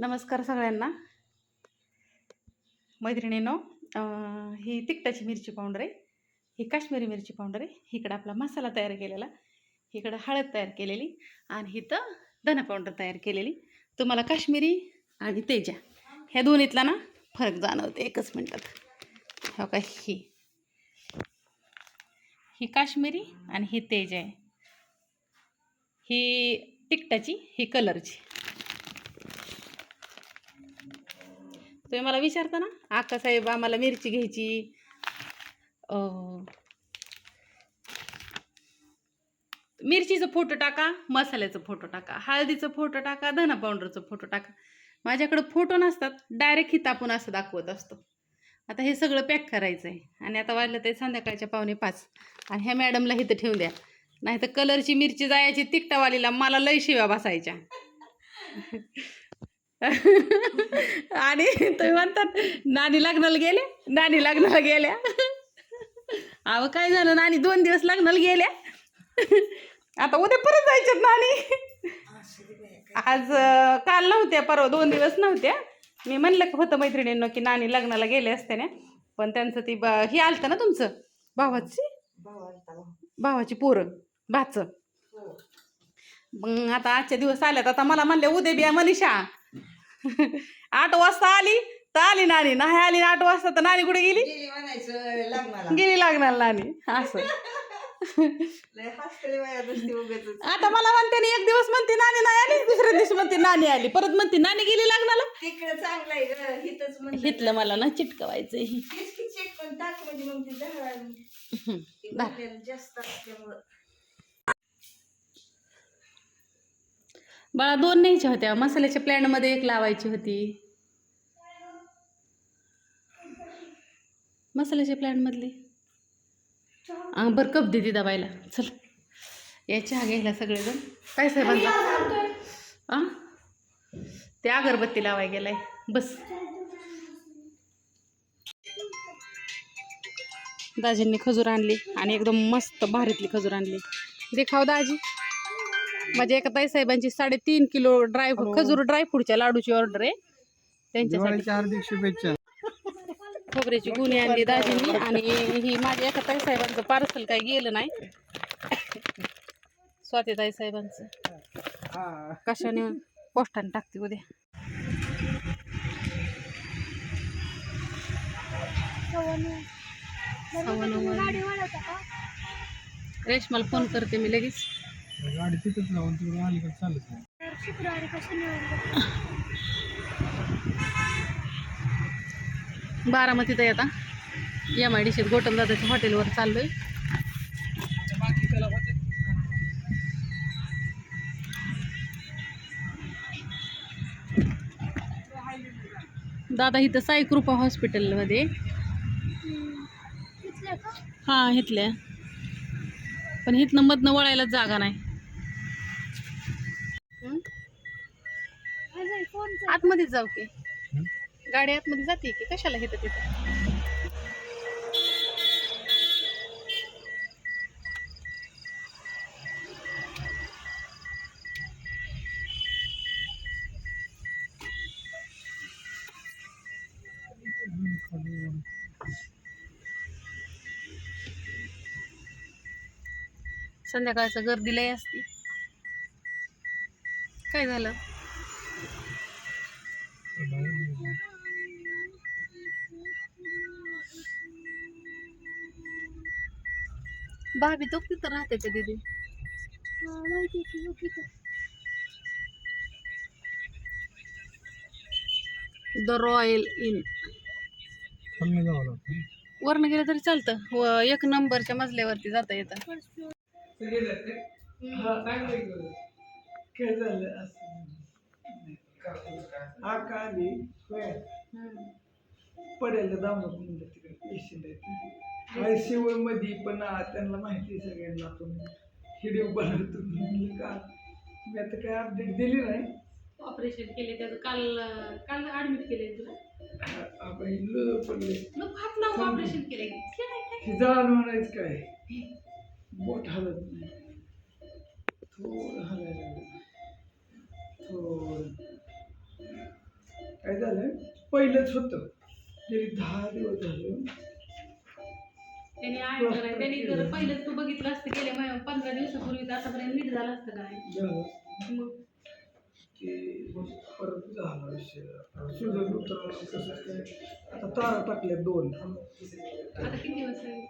नमस्कार सगळ्यांना. मैत्रिणीनो ही तिखटाची मिरची पावडर आहे. ही काश्मीरी मिरची पावडर आहे. इकडं आपला मसाला तयार केलेला. इकडं हळद तयार केलेली आणि इथं धना पावडर तयार केलेली. तुम्हाला काश्मीरी आणि तेजा ह्या दोन्हीतला ना फरक जाणवते एकच मिनटात. हो का? ही. ही काश्मीरी आणि ही तेज आहे. ही तिखटाची ही कलरची. तुम्ही मला विचारता ना आका साहेब आम्हाला मिरची घ्यायची. मिरचीचं मिरचीचा फोटो टाका मसाल्याचा फोटो टाका हळदीचा फोटो टाका धना पावडरचा फोटो टाका. माझ्याकडं फोटो नसतात डायरेक्ट हित आपण असं दाखवत असतो. आता हे सगळं पॅक करायचं आहे आणि आता वाजलं ते संध्याकाळच्या पावणे पाच. आणि ह्या मॅडमला इथं ठेवून द्या. नाही तर कलरची मिरची जायची तिकटावालीला मला लय शिव्या बसायच्या. आणि तुम्ही म्हणतात नानी लग्नाला गेले नानी लग्नाला गेल्या. अहो काय झालं? नानी दोन दिवस लग्नाला गेल्या. आता उद्या परत जायच्यात नानी. आज काल नव्हत्या परवा दोन दिवस नव्हत्या. मी म्हणलं का होतं मैत्रिणींनो की नानी लग्नाला गेले असते ना पण त्यांचं ती ही आलतं ना तुमचं? भावाची? भावाची पोरं भाचं. मग आता आजच्या दिवस आल्यात. आता मला म्हणले उद्या बिया मनीषा. आठ वाजता आली तर आली नानी नाही आली आठ वाजता तर नानी कुठे गेली? गेली म्हणायचं लग्नाला. गेली लागणार नानी असं. आता मला म्हणते ना, एक दिवस म्हणते नानी नाही आली दुसऱ्या दिवशी म्हणते नानी आली. परत म्हणते नानी गेली लग्नाला? तिकडं चांगलं आहे ग हिथंच म्हणलं हिथलं मला ना चिटकवायचं टाक म्हणजे मग ती जास्त असल्यामुळं. बाळा दोन न्यायच्या होत्या. मसाल्याच्या प्लॅनमध्ये एक लावायची होती. मसाल्याच्या प्लॅनमधली हा बरं कप दे दिदा बाईला चल. या चहा घ्यायला सगळेजण. काय साहेबांचा आ? ते अगरबत्ती लावाय गेलाय. बस. दाजींनी खजूर आणली आणि एकदम मस्त भारीतली खजूर आणली. खाऊ दाजी. माझ्या एका ताई साहेबांची साडेतीन किलो ड्राय खजूर ड्रायफ्रूटच्या लाडूची ऑर्डर आहे. त्यांच्यासाठी. हार्दिक शुभेच्छा. खोबऱ्याची गुणी आणली दाजींनी आणि ही माझ्या एका ताई साहेबांचं पार्सल काही गेलं नाही. स्वाती ताई साहेबांचं कशाने पोस्टाने टाकते उद्या. रेशमाला फोन करते मी लगेच. गाडी तिथंच लावून तिकडे अलीकडे चालत नाही. बारामतीत आहे आता. एम आय डी सीत गोटम दादाच्या हॉटेलवर चाललोय. दादा इथं साई कृपा हॉस्पिटलमध्ये हां इथल्या. पण इथनं मधनं वळायला जागा नाही हं? आतमध्येच जाऊ की. गाडी आतमध्ये जाते की कशाला येतं तिथं? संध्याकाळचं गर्दी लय असती. काय झालं? भाभी तो तिथं राहते का दीदी? द रॉयल इन वरनं गेलं तरी चालतं. व एक नंबरच्या मजल्यावरती जाता येतं. काय आका आली पडेल दामत म्हणलं तिकडे पेशंट आहेत सी यू मध्ये पण त्यांना माहिती आहे सगळ्यांना आपण व्हिडिओ बनवतो म्हणलं का मी आता काय अपडेट दिली नाही ऑपरेशन केले त्याचं काल काल ऍडमिट केले तुला आपण लो पडले मग हात लावून ऑपरेशन केले हे जाण म्हणायचं काय बोट हलत नाही थोडं हलायला थोडं काय झालं? पहिलंच होतं. गेली दहा दिवस झालं. त्यांनी त्यांनी जर पहिलंच तू बघितलं असतं पंधरा दिवसापूर्वी तर आतापर्यंत नीट झालं असतं का नाही? झालं. मग? की परत झाला विषय. सुजन उतरवलं कसं काय? आता तारा टाकल्या दोन. आता किती दिवस आहे?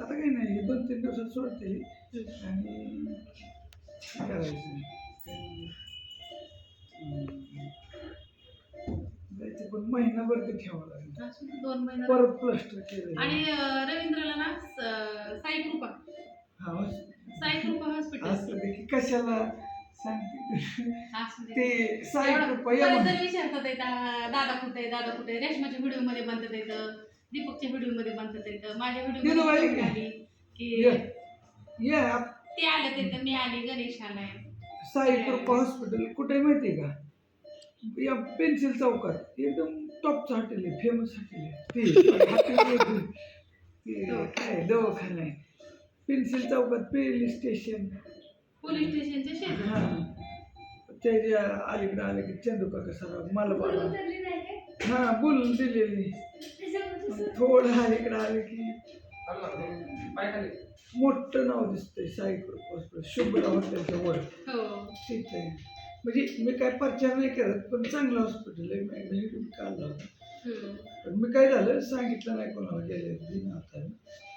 आता काही नाही हे दोन तीन दिवसात सोडते आणि काय करायचं? पण महिनाभर ते ठेवावं लागेल. दोन महिने. परत प्लास्टर केलं आणि अं, रवींद्रला ना स- साई कृपा हा. साई कृपा हॉस्पिटल. असं ते की कशाला सांगते असू दे. ते साई एवढं- विचारतात दादा कुठे आहे दादा कुठे आहे रेशमाच्या व्हिडिओमध्ये बनतात येतं दीपकच्या व्हिडिओमध्ये बनतात येतं माझ्या व्हिडिओ बाई मध्ये? आली की ये ये आप- ते आले तिथं मी आली गणेश आलाय. साई कृपा हॉस्पिटल कुठे माहिती आहे का? या पेन्सिल चौकात एकदम टॉपचं हॉटेल आहे फेमस हॉटेल आहे. ते काय दवाखाना आहे. पेन्सिल चौकात पेरली स्टेशन. पोलीस स्टेशनच्या शेजारी. हां. त्याच्या अलीकडे आले की चंदू काका सर मला? हां बोलून दिलेली. थोडं अलीकडे आले की मोठं नाव दिसतंय साई कृपा हॉस्पिटल शुभ्रा हॉटेलच्या वर. हो. ठीक आहे म्हणजे मी काय प्रचार नाही करत पण चांगलं हॉस्पिटल आहे. मी काढलं होतं. पण मी काय झालं सांगितलं नाही कोणाला गेले दिन आता.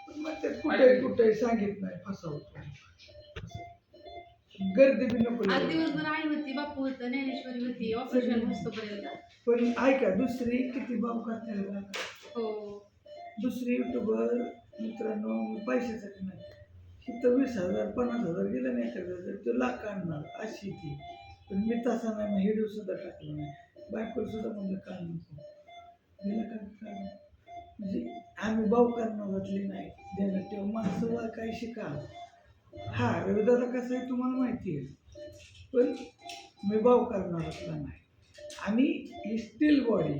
पण मग ते कुठे कुठे सांगितलं नाही फसावतो. गर्दी बी नको आज लावायला. दिवसभर आई होती बापू होतं ज्ञानेश्वरी होती ऑपरेशन पण ऐका दुसरी किती भाव करते हो. दुसरी युट्यूबर मित्रांनो पैशासाठी नाही. इथं वीस हजार पन्नास हजार गेलं नाही एखाद्या तो लाख काढणार अशी ती. पण मी तसा नाही मग हिडिओ सुद्धा टाकला नाही. बायकोला सुद्धा म्हणलं काढ नको. गेलं का म्हणजे आम्ही भाऊ करणारातली नाही. देण्यात तेव्हा माणसं वा काय शिका हा रविदादा कसं आहे तुम्हाला माहिती आहे. पण मी भाऊ करणारातला नाही. आणि ही स्टील बॉडी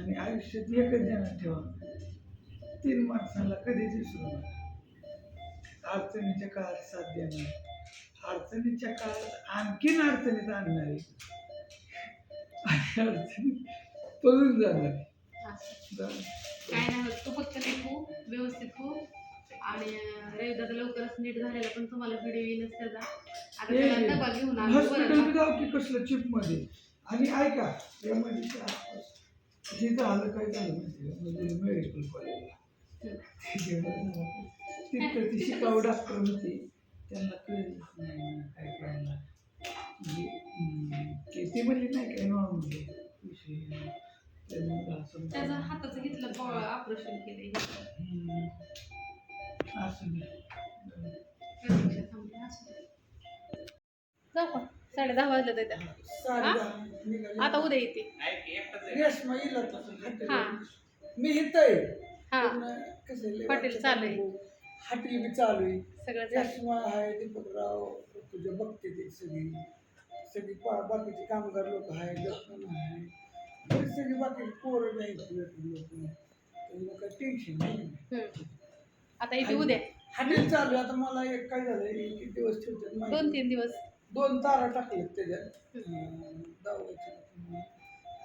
आणि आयुष्यात एकच देण्यात ठेवा. तीन माणसाला कधीच विसरू नका. अडचणीच्या काळात साथ देणार अडचणीच्या काळात आणखीन अडचणीत आणणारे आणि अडचणीत पळून जाणारे. काय नाही होत तू फक्त नीट व्यवस्थित हो आणि रविदादा लवकरच नीट झालेला पण तुम्हाला व्हिडिओ येईलच त्याचा आता ये, त्याला. डबा घेऊन बरं का? जाऊ की कसलं चिपमध्ये आणि ऐका यामध्ये हे झालं काय झालं माहिती? म्हणजे मेडिकल कॉलेजला हम्म. तिथं ती शिकाऊ डॉक्टर होती त्यांना कळलं नाही काय करायला म्हणजे ती म्हणली नाही काय नॉर्मल विषय मग असं त्याचं हाताचं घेतलं ऑपरेशन हम्म. असं. जाऊ का साडे दहा वाजले तर त्या. आता उद्या येते येईल आता. हा. मी इथं आहे हा कसं लय हॉटेल बी चालू आहे. रेशमा आहे दीपकराव तुझ्या बघते ती सगळी. सगळी पा बाकीचे कामगार लोक आहे लक्ष्मण आहे सगळी बाकी पोरं आहेत लोक. टेन्शन नाही. आता येते उद्या. हॉटेल चालू आता मला एक काय झालं एक किती दिवस ठेवतात दोन तीन दिवस. दोन तारा टाकलेत त्याच्यात. अं, दवाखान्याच्या.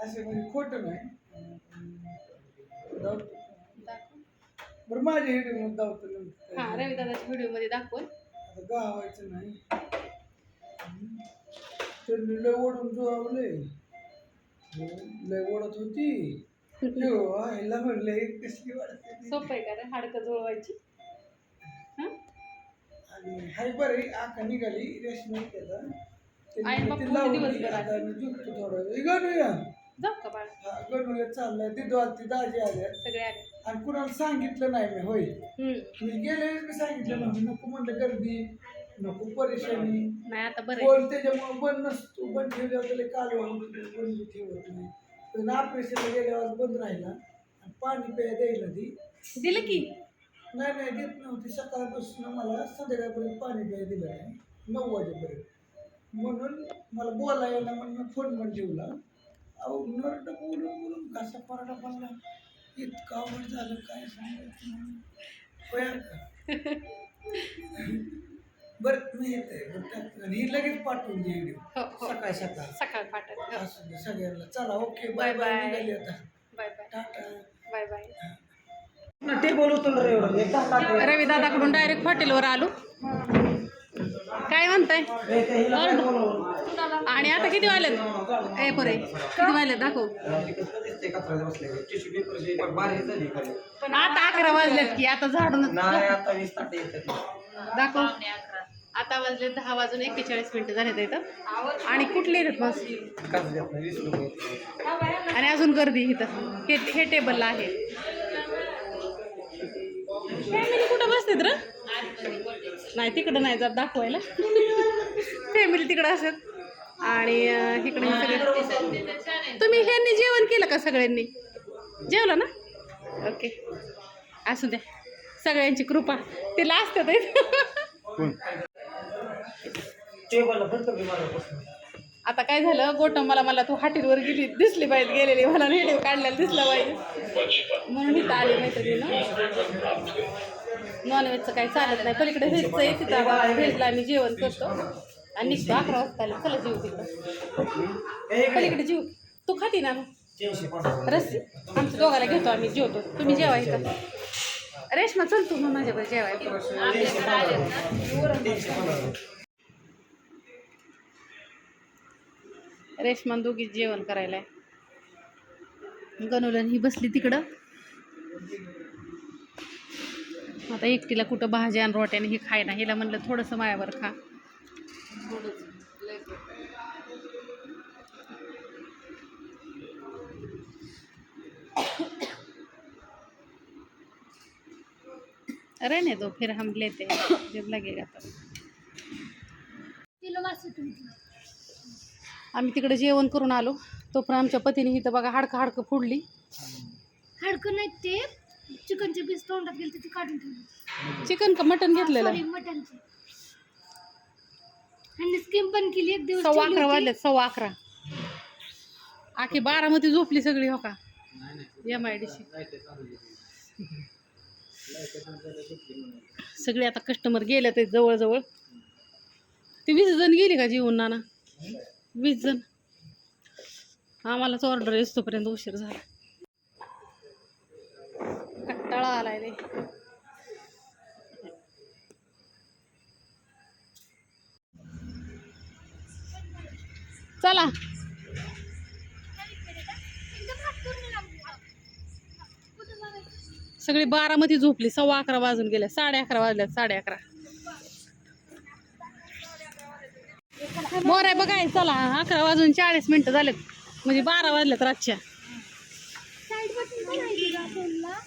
असे म्हणजे खोटं नाही. बरं माझ्या धावतो नंतर हा. रविदादाच्या व्हिडिओमध्ये दाखवून आता गावायचं नाही. त्यांनी लय ओढून जोडवले लय ओढत होती हो, आईला म्हणले कसली वाढते ती. सोपं आहे का रे हाडकं जुळवायची हा? आणि हाय बरे आका निघाली रेशमी त्याचा आई ती होते लावली, दिवसभर आता आज. मी झोपतो थोडा वेळ. गणूया जाऊ का बाळ हा गणूया चाललाय तिथं ती दाजी आल्या सगळे आले आणि कुणाला सांगितलं नाही मी होय. मी गेले मी सांगितलं नव्हतं नको म्हणलं गर्दी नको परेशानी. नाही आता बरं त्याच्यामुळे बंद नसतो बंद ठेवल्यावर त्याला काल बंद ठेवत नाही. पण ऑपरेशनला गेल्यावर बंद राहिला आणि पाणी प्याय द्यायला ती. दिलं की? नाही नाही देत नव्हती. सकाळपासून मला संध्याकाळपर्यंत पाणी प्याय दिलं नाही. नऊ वाजेपर्यंत. म्हणून मला बोलायला म्हणून फोन पण ठेवला. अहो नरड बोलून बोलून घासा पराठा पडला. इतका अवघड झालं काय सांगायचं. बरं मी येते. ही लगेच पाठवून दे व्हिडिओ हो हो. सकाळ सकाळ. सकाळ पाठवत असू दे सगळ्यांना. चला ओके. Bye bye. निघाली आता. Bye bye tata. Bye bye तास लागेल. रवी दादाकडून डायरेक्ट हॉटेलवर आलो. काय म्हणताय? आणि आता किती वाजलेत? ए पुरे किती वाजलेत? दाखव. पण आता अकरा वाजलेत की आता झाडून दाखव. आता वाजले दहा वाजून एक्केचाळीस मिनिटं झालेत इथं. आणि कुठले आणि अजून गर्दी इथं. हे हे टेबलला आहे. फॅमिली कुठं बसतेत र? नाही तिकडं नाही जात दाखवायला. फॅमिली तिकडं असत. आणि इकडे सगळे. तुम्ही ह्यांनी जेवण केलं का सगळ्यांनी? जेवलं ना? ओके असू द्या सगळ्यांची कृपा. तिला बसून. आता काय झालं? गोटम मला मला तू हॉटेलवर गेली दिसली पाहिजे गेलेली. मला व्हिडिओ काढलेला दिसला पाहिजे म्हणून इथं आली मैत्रिणीनं नॉनव्हेजचं काही चालत नाही. पलीकडे व्हेजचं आहे तिथं व्हेजला आम्ही जेवण करतो. आणि निघतो अकरा वाजता आले चला जीव तिकडं. पलीकडे जीव. तू खाती ना रस्सी. आमच्या दोघाला घेतो आम्ही जेवतो तुम्ही जेवा इथं. रेशमा चल तू मग माझ्याकडे जेवाय रेशमा दोघी जेवण करायला गणुलन ही बसली तिकडं. आता एकटीला कुठं भाज्या आणि रोट्याने हे खाय ना हिला म्हणलं थोडंसं मायावर खा. रहने दो फिर हम लेते हैं जब लगेगा तब. आम्ही तिकडे जेवण करून आलो तोपर्यंत आमच्या पतीने इथं बघा हाडकं हाडकं फोडली. हाडकं नाही ते. चिकनचे पीस तोंडात गेले ते काढून ठेवले. चिकन का मटन घेतलेलं? सॉरी मटनचे आणि स्कीम पण केली एक दिवस सव्वा अकरा. वाजले सव्वा अकरा. आखी बारामध्ये झोपली सगळी हो का? एम आय डी सगळे आता कस्टमर गेले ते जवळजवळ. ते वीस जण गेली का जीवन नाना? वीस जण. आम्हालाच ऑर्डर येतोपर्यंत उशीर झाला. कंटाळा आलाय रे चला. सगळी बारा मध्ये सगळी झोपली सव्वा अकरा वाजून गेल्या साडे अकरा वाजल्यात साडे अकरा. मोर आहे बघाय चला अकरा वाजून चाळीस मिनिटं झालेत म्हणजे बारा वाजल्यात रातच्या साईड बटन पण आहे तुझ्या फोनला.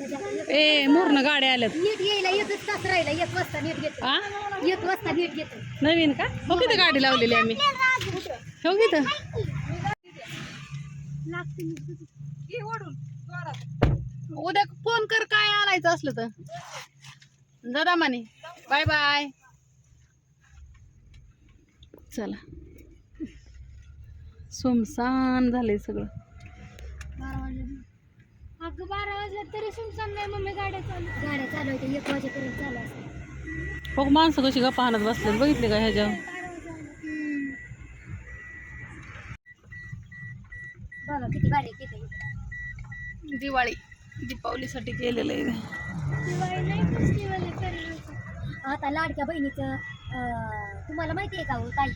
ए मोरनं गाड्या आल्यात. नीट यायला एकच तास राहिला एक वाजता नीट घेतो आ? एक वाजता नीट घेतो नवीन का? हो किती गाडी लावलेली आम्ही? हो किती. उद्या फोन कर काय आणायचं असलं तर. जरा माने बाय बाय. चला. सुमसान झालंय सगळं. अगं बारा वाजल्या तरी सुमसान नाही मम्मी गाड्या चालू. गाड्या चालू होत्या एक वाजेपर्यंत चालू असते हो माणसं कशी गप्पा आणत बसले बघितले का ह्याच्यावर बघा किती गाडी किती दिवाळी दीपावलीसाठी केलेलं आहे. दिवाळी नाही फेस्टिवल आता लाडक्या बहिणीचं अं, तुम्हाला माहिती आहे का हो ताई?